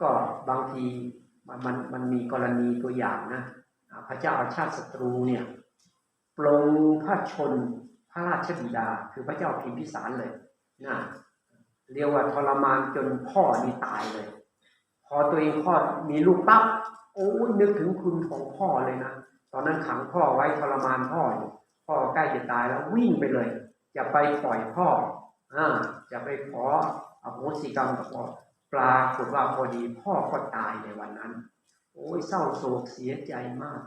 ก็บางทีมันมันมันมีกรณีตัวอย่างนะพระเจ้าอาชาติศัตรูเนี่ยปลงพระชนพระราชบิดา คือพระเจ้าพิมพิสารเลยนะเรียกว่าทรมานจนพ่อนี่ตายเลย พอตัวเองคลอดมีลูกปั๊บโอ้ยนึกถึงคุณของพ่อเลยนะตอนนั้นขังพ่อไว้ทรมานพ่ออยู่พ่อใกล้จะตายแล้ววิ่งไปเลย จะไปปล่อยพ่ออ่าจะไปขออโหสิกรรมกับพ่อ ปรากฏว่าพอดีพ่อก็ตายในวันนั้น โอ้ยเศร้าโศกเสียใจมาก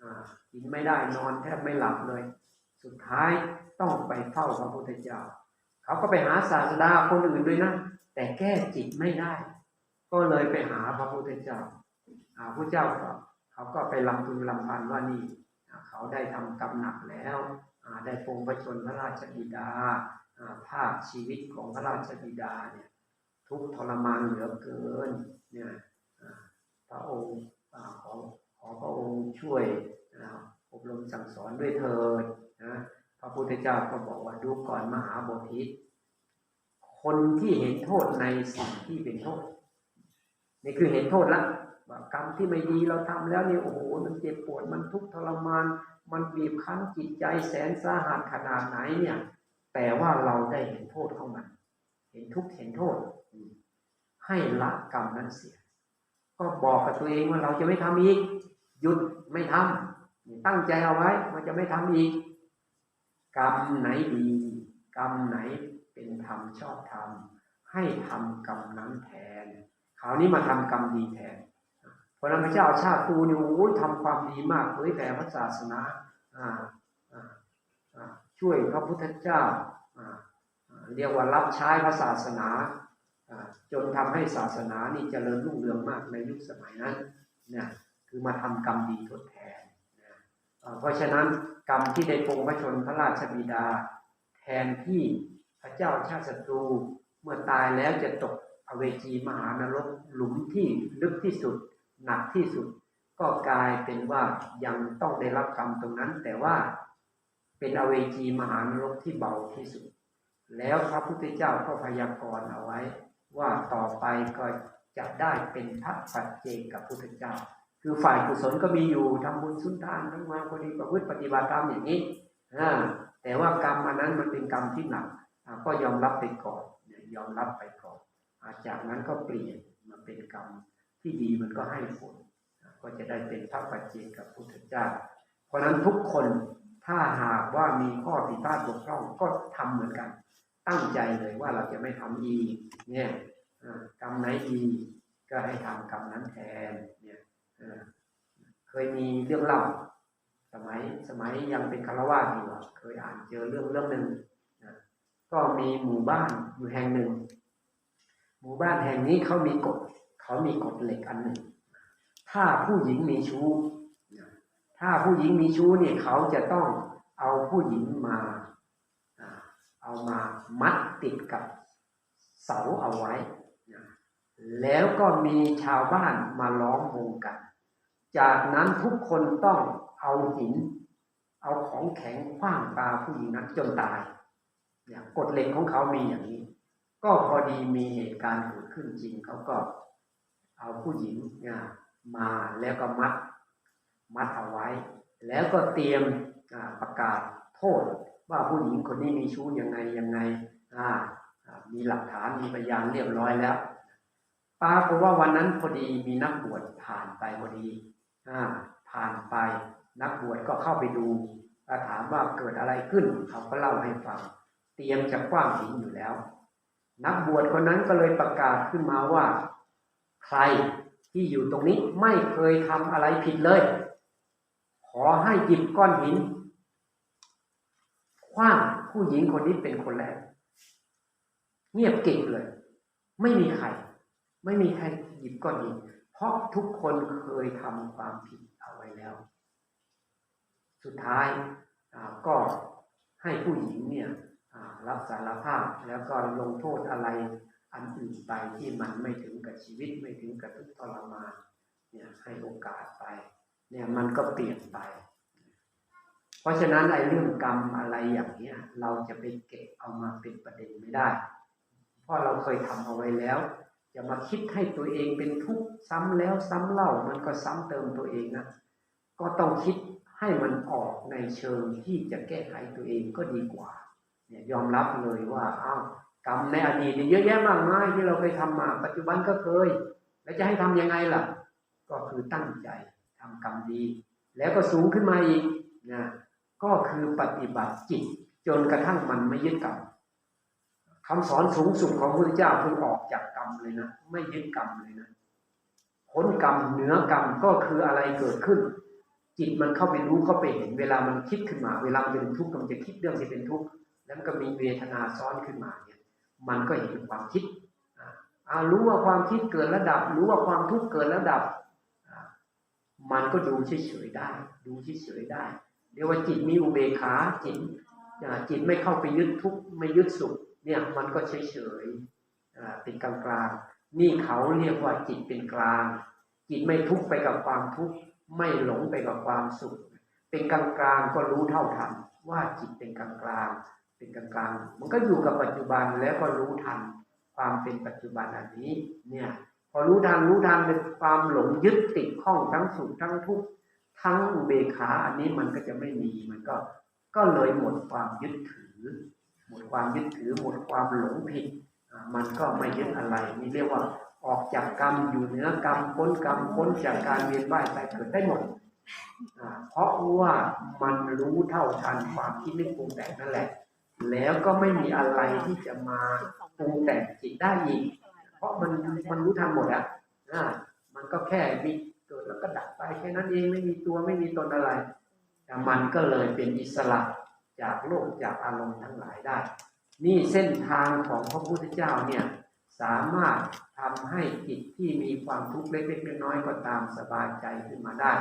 อ่ากินไม่ได้นอนแทบไม่หลับเลย สุดท้ายต้องไปเฝ้าพระพุทธเจ้า เขาก็ไปหาศาสดาคนอื่นด้วยนะ แต่แก้จิตไม่ได้ ก็เลยไปหาพระพุทธเจ้าอาพระเจ้าก็เขาก็ไปลำพึงลำพันว่านี่เขาได้ทำกรรมหนักแล้วได้ปรงพระชนพระราชบิดาอ่าภาพชีวิตของพระราชบิดาเนี่ย ทุกทรมานเหลือเกินเนี่ยพระองค์ขอขอพระองค์ช่วยอบรมสั่งสอนด้วยเถิดนะพระพุทธเจ้าก็บอกว่าดูก่อนมหาบพิตรคนที่เห็นโทษในสิ่งที่เป็นโทษนี่คือเห็นโทษละว่ากรรมที่ไม่ดีเราทำแล้วเนี่ยโอ้โหมันเจ็บปวดมันทุกข์ทรมาน มันบีบคั้นจิตใจแสนสาหัสขนาดไหนเนี่ย แต่ว่าเราได้เห็นโทษของมัน เห็นทุกข์เห็นโทษ ให้ละกรรมนั้นเสีย ก็บอกกับตัวเองว่าเราจะไม่ทำอีก หยุดไม่ทำนี่ตั้งใจเอาไว้ว่าจะไม่ทำอีก กรรมไหนดี กรรมไหนเป็นธรรมชอบธรรมให้ทำกรรมนั้นแทนคราวนี้มาทำกรรมดีแทนเพราะนั้นพระเจ้าชาติตูนี่โอ้ยทำความดีมากเผยแผ่พระศาสนาอ่าช่วยพระพุทธเจ้าเรียกว่ารับใช้พระศาสนา จนทำให้ศาสนานี่เจริญรุ่งเรืองมากในยุคสมัยนั้นเนี่ยคือมาทำกรรมดีทดแทนนะเพราะฉะนั้นกรรมที่ได้ปงพระชนพระราชบิดา แทนที่พระเจ้าชาติศัตรูเมื่อตายแล้วจะตกอเวจีมหานรกหลุมที่ลึกที่สุด หนักที่สุด ก็กลายเป็นว่ายังต้องได้รับกรรมตรงนั้น แต่ว่าเป็นอเวจีมหานรกที่เบาที่สุด แล้วพระพุทธเจ้าก็พยากรณ์เอาไว้ ว่าต่อไปก็จะได้เป็นพระปัจเจกกับพุทธเจ้า คือฝ่ายกุศลก็มีอยู่ทำบุญสุนทานทั้งมาพอดีประพฤติปฏิบัติตามอย่างนี้อแต่ว่ากรรมอันนั้นมันเป็นกรรมที่หนักก็ยอมรับไปก่อนเนี่ยยอมรับไปก่อนอาจากนั้นก็เปลี่ยนมาเป็นกรรมที่ดีมันก็ให้ผลก็จะได้เป็นพระปัจเจกกับพุทธเจ้า เพราะฉะนั้นทุกคนถ้าหากว่ามีข้อผิดพลาดบกพร่องก็ทำเหมือนกัน ตั้งใจเลยว่าเราจะไม่ทำอีกเนี่ยอ่ากรรมไหนดีก็ให้ทำกรรมนั้นแทนเนี่ยอ่าเคยมีเรื่องเล่าสมัยสมัยยังเป็นคารวาสอยู่อะเคยอ่านเจอเรื่องเรื่องหนึ่งนะก็มีหมู่บ้านอยู่แห่งหนึ่ง หมู่บ้านแห่งนี้เขามีกฎเขามีกฎเหล็กอันหนึ่ง ถ้าผู้หญิงมีชู้นะถ้าผู้หญิงมีชู้เนี่ยเขาจะต้องเอาผู้หญิงมา เอามามัดติดกับเสาเอาไว้นะแล้วก็มีชาวบ้านมาล้อมวงกัน จากนั้นทุกคนต้องเอาหิน เอาของแข็งขว้างปาผู้หญิงนั้นจนตายเนี่ยกฎเหล็กของเขามีอย่างนี้ ก็พอดีมีเหตุการณ์เกิดขึ้นจริงเขาก็เอาผู้หญิงเนี่ยมาแล้วก็มัด มัดเอาไว้ แล้วก็เตรียมประกาศโทษ ว่าผู้หญิงคนนี้มีชู้ยังไงยังไงอ่ามีหลักฐานมีพยานเรียบร้อยแล้วปรากฏว่าวันนั้นพอดีมีนักบวชผ่านไปพอดีอ่าผ่านไปนักบวชก็เข้าไปดูถามว่าเกิดอะไรขึ้นเขาก็เล่าให้ฟัง เตรียมจะกว้างหินอยู่แล้ว นักบวชคนนั้นก็เลยประกาศขึ้นมาว่า ใครที่อยู่ตรงนี้ไม่เคยทำอะไรผิดเลย ขอให้หยิบก้อนหิน คว้างผู้หญิงคนนี้เป็นคนแรก เงียบเกริบเลย ไม่มีใคร ไม่มีใครหยิบก้อนหินเพราะทุกคนเคยทำความผิดเอาไว้แล้ว สุดท้ายาก็ให้ผู้หญิงเนี่ยรับสารภาพแล้วก็ลงโทษอะไรอันอื่นไปที่มันไม่ถึงกับชีวิตไม่ถึงกับทุกทรมานเนี่ยให้โอกาสไป เนี่ยมันก็เปลี่ยนไป เพราะฉะนั้นไอ้เรื่องกรรมอะไรอย่างเนี้ย เราจะไปเก็บเอามาเป็นประเด็นไม่ได้ เพราะเราเคยทำเอาไว้แล้วจะมาคิดให้ตัวเองเป็นทุกข์ซ้ำแล้วซ้ำเล่ามันก็ซ้ำเติมตัวเองนะก็ต้องคิดให้มันออกในเชิงที่จะแก้ไขตัวเองก็ดีกว่า เนี่ยยอมรับเลยว่าอ้าวกรรมในอดีตเนี่ยเยอะแยะมากมายที่เราเคยทำมา ปัจจุบันก็เคย แล้วจะให้ทำยังไงล่ะ ก็คือตั้งใจทำกรรมดี แล้วก็สูงขึ้นมาอีกนะ ก็คือปฏิบัติจิต จนกระทั่งมันไม่ยึดกรรมคำสอนสูงสุดของพระพุทธเจ้าคือออกจากกรรมเลยนะไม่ยึดกรรมเลยนะพ้นกรรมเหนือกรรมก็คืออะไรเกิดขึ้น จิตมันเข้าไปรู้เข้าไปเห็น เวลามันคิดขึ้นมา เวลามันเป็นทุกข์มันจะคิดเรื่องที่เป็นทุกข์แล้วมันก็มีเวทนาซ้อนขึ้นมาเนี่ย มันก็เห็นความคิดอารู้ว่าความคิดเกิดระดับ รู้ว่าความทุกข์เกิดระดับ มันก็ดูเฉยๆได้ ดูเฉยๆได้ เรียกว่าจิตมีอุเบกขาจิตจิตไม่เข้าไปยึดทุกข์ไม่ยึดสุขเนี่ยมันก็เฉยๆอ่าเป็นกลางๆนี่เขาเรียกว่าจิตเป็นกลาง จิตไม่ทุกข์ไปกับความทุกข์ไม่หลงไปกับความสุข เป็นกลางๆก็รู้เท่าทันว่าจิตเป็นกลางๆเป็นกลางๆมันก็อยู่กับปัจจุบันแล้วก็รู้ทันความเป็นปัจจุบันอันนี้เนี่ยพอรู้ทันรู้ทันเป็นความหลงยึดติดข้องทั้งสุขทั้งทุกข์ ทั้งอุเบกขาอันนี้มันก็จะไม่มีมันก็ ก็เลยหมดความยึดถือ หมดความยึดถือ หมดความหลงผิด มันก็ไม่ยึดอะไร นี่เรียกว่าออกจากกรรมอยู่เหนือกรรมพ้นกรรมพ้นจากการเวียนว่ายตายเกิดได้หมดเพราะว่ามันรู้เท่าทันความคิดนึกปรุงแต่งนั่นแหละ แล้วก็ไม่มีอะไรที่จะมาปรุงแต่งจิตได้อีก เพราะมันมันรู้ทันหมดอะมันก็แค่มี ก็ดับไปแค่นั้นเองไม่มีตัวไม่มีตนอะไรแต่มันก็เลยเป็นอิสระจากโลกจากอารมณ์ทั้งหลายได้ นี่เส้นทางของพระพุทธเจ้าเนี่ยสามารถทำให้จิตที่มีความทุกข์เล็กๆน้อยๆก็ตามสบายใจขึ้นมาได้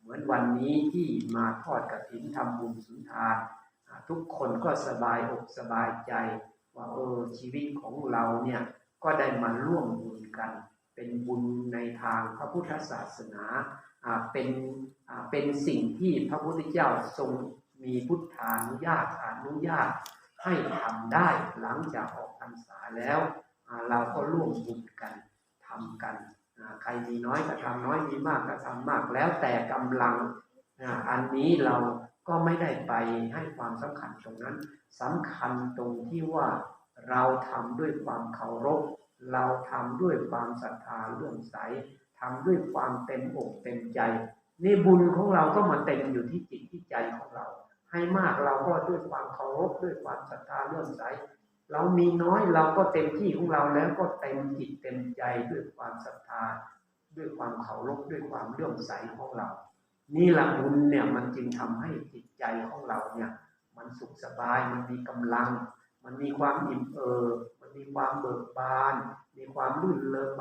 เหมือนวันนี้ที่มาทอดกฐินทำบุญสุนทานทุกคนก็สบายอกสบายใจ ว่าเออชีวิตของเราเนี่ยก็ได้มาร่วมบุญกัน เป็นบุญในทางพระพุทธศาสนาอ่าเป็นอ่าเป็นสิ่งที่พระพุทธเจ้าทรงมีพุทธานุญาตอนุญาตให้ทำได้หลังจากออกพรรษาแล้ว เราก็ร่วมบุญกันทำกัน ใครมีน้อยก็ทำน้อยมีมากก็ทำมากแล้วแต่กำลังอันนี้เราก็ไม่ได้ไปให้ความสำคัญตรงนั้นสำคัญตรงที่ว่าเราทำด้วยความเคารพ เราทำด้วยความศรัทธาเลื่อมใสทำด้วยความเต็มอกเต็มใจนี่บุญของเราก็มาเต็มอยู่ที่จิตที่ใจของเรา ให้มากเราก็ด้วยความเคารพด้วยความศรัทธาเลื่อมใสเรามีน้อยเราก็เต็มที่ของเราแล้วก็เต็มจิตเต็มใจด้วยความศรัทธา ด้วยความเคารพด้วยความเลื่อมใสของเรา นี่แหละบุญเนี่ยมันจึงทำให้จิตใจของเราเนี่ย มันสุขสบายมันมีกำลัง มันมีความอิ่มเอิบ มีความเบิกบาน มีความรื่นเริง